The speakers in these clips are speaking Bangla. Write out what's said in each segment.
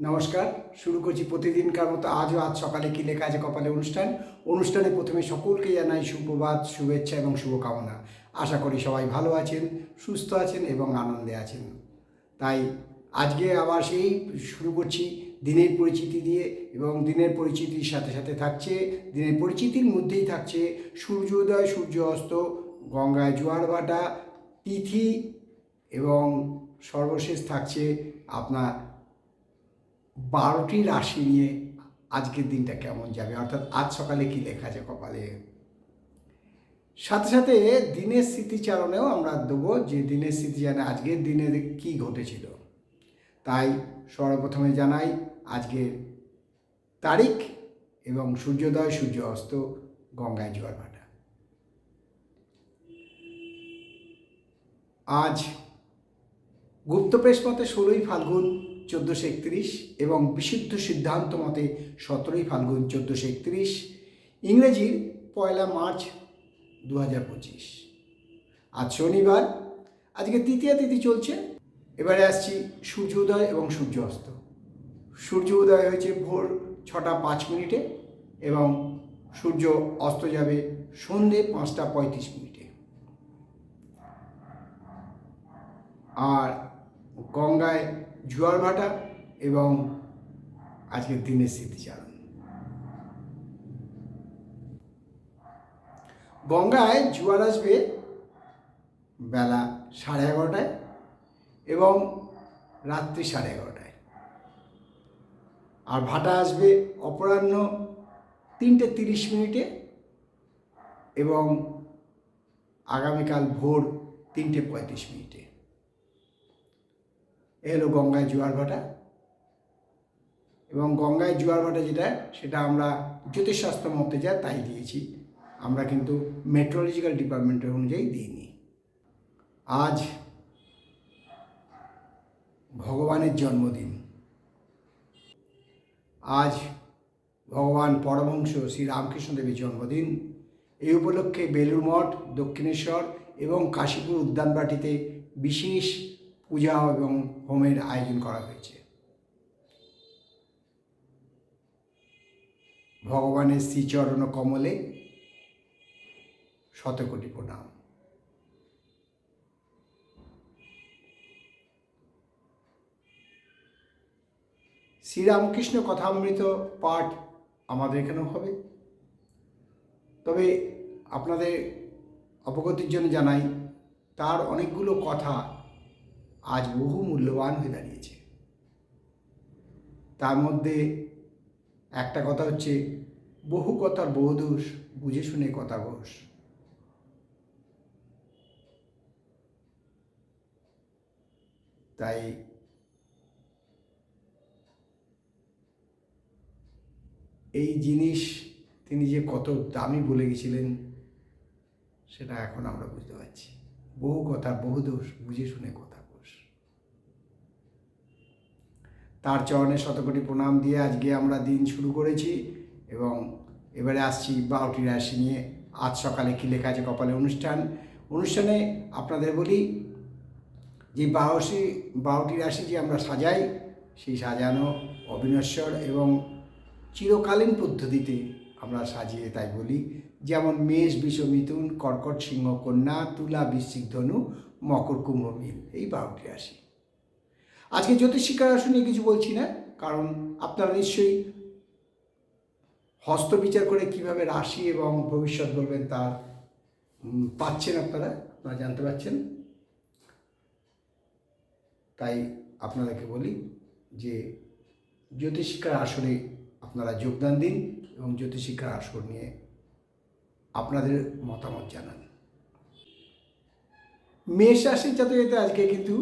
নমস্কার, শুরু করছি প্রতিদিনকার মতো আজও আজ সকালে কি লেখা আছে কপালে অনুষ্ঠান। অনুষ্ঠানে প্রথমে সকলকে জানাই সুপ্রভাত, শুভেচ্ছা এবং শুভকামনা। আশা করি সবাই ভালো আছেন, সুস্থ আছেন এবং আনন্দে আছেন। তাই আজকে আবার সেই শুরু করছি দিনের পরিচিতি দিয়ে এবং দিনের পরিচিতির সাথে সাথে থাকছে, দিনের পরিচিতির মধ্যেই থাকছে সূর্যোদয়, সূর্য অস্ত, গঙ্গায় জোয়ার ভাটা, তিথি এবং সর্বশেষ থাকছে আপনার বারোটি রাশি নিয়ে আজকের দিনটা কেমন যাবে? অর্থাৎ আজ সকালে কি লেখা আছে কপালে? সাথে সাথে দিনের স্মৃতিচারণেও আমরা দেবো যে দিনের স্মৃতিচারণে আজকের দিনে কি ঘটেছিল। তাই সর্বপ্রথমে জানাই, আজকের তারিখ এবং সূর্যোদয়, সূর্য অস্ত, গঙ্গায় জোয়ার ভাটা। আজ গুপ্তপ্রেস মতে ষোলোই ফাল্গুন চোদ্দোশো একত্রিশ এবং বিশুদ্ধ সিদ্ধান্ত মতে সতেরোই ফাল্গুন চোদ্দোশো একত্রিশ, ইংরেজির পয়লা মার্চ দু হাজার পঁচিশ। আজ শনিবার, আজকে তৃতীয় তিথি চলছে। এবারে আসছি সূর্য উদয় এবং সূর্য অস্ত। সূর্য উদয় হয়েছে ভোর ছটা পাঁচ মিনিটে এবং সূর্য অস্ত যাবে সন্ধে পাঁচটা পঁয়ত্রিশ মিনিটে। আর গঙ্গায় জোয়ার ভাটা এবং আজকের দিনের স্মৃতিচারণ। গঙ্গায় জোয়ার আসবে বেলা সাড়ে এগারোটায় এবং রাত্রি সাড়ে এগারোটায়। আর ভাটা আসবে অপরাহ্ন তিনটে তিরিশ মিনিটে এবং আগামীকাল ভোর তিনটে পঁয়ত্রিশ মিনিটে। এ হলো গঙ্গায় জোয়ার ভাটা। এবং গঙ্গায় জোয়ার ভাটা যেটা, সেটা আমরা জ্যোতিষশাস্ত্র মতে যা তাই দিয়েছি। আমরা কিন্তু মেট্রোলজিক্যাল ডিপার্টমেন্টের অনুযায়ী দিইনি। আজ ভগবানের জন্মদিন। আজ ভগবান পরমহংস শ্রী রামকৃষ্ণদেবের জন্মদিন। এই উপলক্ষে বেলুর মঠ, দক্ষিণেশ্বর এবং কাশীপুর উদ্যানবাটিতে বিশেষ পূজা এবং হোমের আয়োজন করা হয়েছে। ভগবানের শ্রীচরণ কমলে শতকোটি প্রণাম। শ্রীরামকৃষ্ণ কথামৃত পাঠ আমাদের এখানেও হবে। তবে আপনাদের অবগতির জন্য জানাই, তার অনেকগুলো কথা আজ বহু মূল্যবান হয়ে দাঁড়িয়েছে। তার মধ্যে একটা কথা হচ্ছে, বহু কথার বহু দোষ, বুঝে শুনে কথা ঘোষ তাই এই জিনিস তিনি যে কত দামি বলে গেছিলেন, সেটা এখন আমরা বুঝতে পারছি। বহু কথা বহু দোষ, বুঝে শুনে কথা তার চরণে শতকোটি প্রণাম দিয়ে আজকে আমরা দিন শুরু করেছি এবং এবারে আসছি বারোটি রাশি নিয়ে। আজ সকালে কী লেখা আছে কপালে অনুষ্ঠান? অনুষ্ঠানে আপনাদের বলি যে বারোশি বারোটি রাশি যে আমরা সাজাই, সেই সাজানো অবিনশ্বর এবং চিরকালীন পদ্ধতিতে আমরা সাজিয়ে তাই বলি। যেমন মেষ, বিষ, মিথুন, কর্কট, সিংহ, কন্যা, তুলা, বৃশ্চিক ধনু, মকর, কুম্ভ মিল এই বারোটি রাশি। আজকে জ্যোতিষিক্ষা রাশি নিয়ে কিছু বলছি না, কারণ আপনারা নিশ্চয়ই হস্তবিচার করে কীভাবে রাশি এবং ভবিষ্যৎ বলবেন তার পাচ্ছেন আপনারা আপনারা জানতে পারছেন। তাই আপনাদেরকে বলি যে জ্যোতিষিক্ষার আসরে আপনারা যোগদান দিন এবং জ্যোতিষিক্ষার আসর নিয়ে আপনাদের মতামত জানান। মেষ রাশির জাতকদের আজকে কিন্তু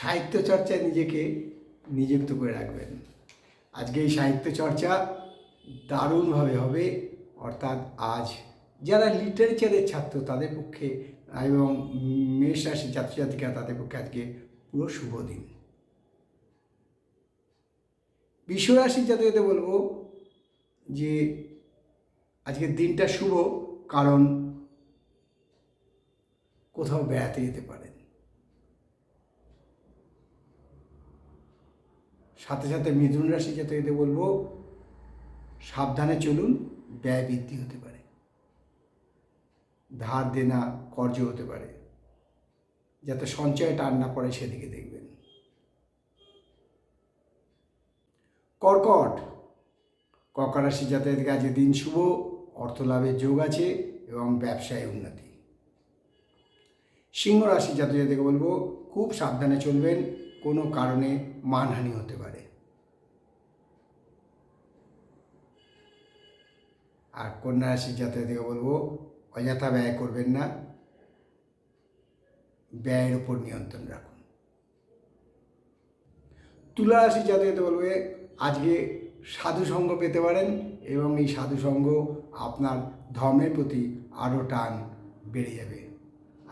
সাহিত্য চর্চায় নিজেকে নিযুক্ত করে রাখবেন। আজকে এই সাহিত্য চর্চা দারুণভাবে হবে, অর্থাৎ আজ যারা লিটারেচারের ছাত্র তাদের পক্ষে এবং মেষ রাশির ছাত্রছাত্রীরা তাদের পক্ষে আজকে পুরো শুভ দিন। বিশ্বরাশির জাতকদের বলব যে আজকের দিনটা শুভ, কারণ কোথাও বেড়াতে যেতে পারেন। সাথে সাথে মিথুন রাশি জাতকদের বলব, সাবধানে চলুন, ব্যয় বৃদ্ধি হতে পারে। ধার দেনা কর্জ হতে পারে। যাতে সঞ্চয় টান না পড়ে সেদিকে দেখবেন। কর্কট। কর্কট রাশি জাতকদের কাজে দিন শুভ অর্থ লাভের যোগ আছে এবং ব্যবসায় উন্নতি। সিংহ রাশি জাতকদেরকে বলব, খুব সাবধানে চলবেন কোনো কারণে মানহানি হতে পারে। আর কন্যা রাশির জাতকদেরকে বলব, অযথা ব্যয় করবেন না। ব্যয়ের উপর নিয়ন্ত্রণ রাখুন। তুলা রাশির জাতকদের বলবে আজকে সাধু সঙ্গ পেতে পারেন এবং এই সাধু সঙ্গ আপনার ধর্মের প্রতি আরও টান বেড়ে যাবে।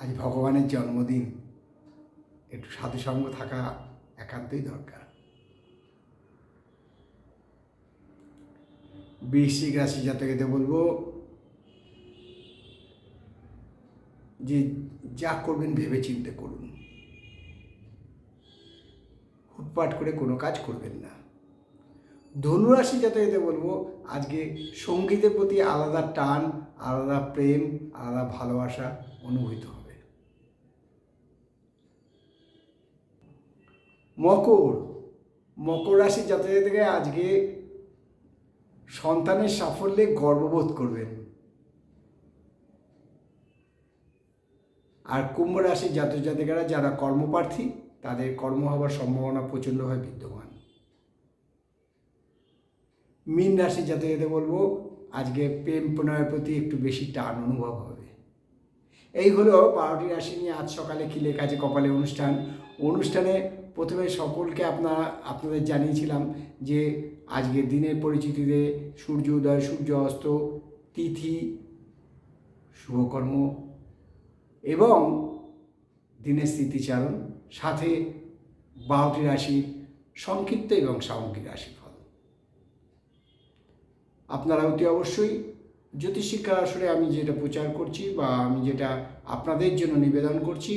আজ ভগবানের জন্মদিন। একটু সাধু সঙ্গ থাকা একান্তই দরকার। বৃশ্চিক রাশি জাতকেতে বলব, যে যা করবেন ভেবে চিন্তে করুন। হুটপাট করে কোনো কাজ করবেন না। ধনুরাশি জাতকেতে বলব, আজকে সঙ্গীতের প্রতি আলাদা টান, আলাদা প্রেম, আলাদা ভালোবাসা অনুভূত হবে মকর। মকর রাশি জাতকেতে আজকে সন্তানের সাফল্যে গর্ববোধ করবেন। আর কুম্ভ রাশির জাতক জাতিকারা যারা কর্মপ্রার্থী, তাদের কর্ম হওয়ার সম্ভাবনা প্রচণ্ডভাবে বিদ্যমান। মীন রাশি জাতকদের বলব, আজকে প্রেম প্রণয়ের প্রতি একটু বেশি টান অনুভব হবে। এই হলো বারোটি রাশি নিয়ে আজ সকালে খিলে কাজে কপালে অনুষ্ঠান। অনুষ্ঠানে প্রথমে সকলকে আপনারা, আপনাদের জানিয়েছিলাম যে আজকের দিনের পরিচিতিতে সূর্য উদয়, সূর্য অস্ত, তিথি, শুভকর্ম এবং দিনের স্মৃতিচারণ, সাথে বারোটি রাশির সংক্ষিপ্ত এবং সামগ্রিক রাশিফল। আপনারা অতি অবশ্যই জ্যোতিষিক্ষার আসলে আমি যেটা প্রচার করছি বা আমি যেটা আপনাদের জন্য নিবেদন করছি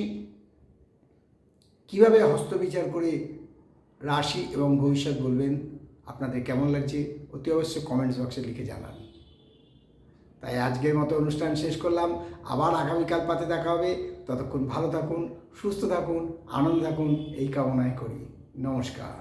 কীভাবে হস্তবিচার করে রাশি এবং ভবিষ্যৎ বলবেন? আপনাদের কেমন লাগছে? অতি অবশ্যই কমেন্টস বক্সে লিখে জানান। তাই আজকের মতো অনুষ্ঠান শেষ করলাম। আবার আগামীকাল পাতে দেখা হবে। ততক্ষণ ভালো থাকুন, সুস্থ থাকুন, আনন্দ থাকুন। এই কামনায় করি। নমস্কার।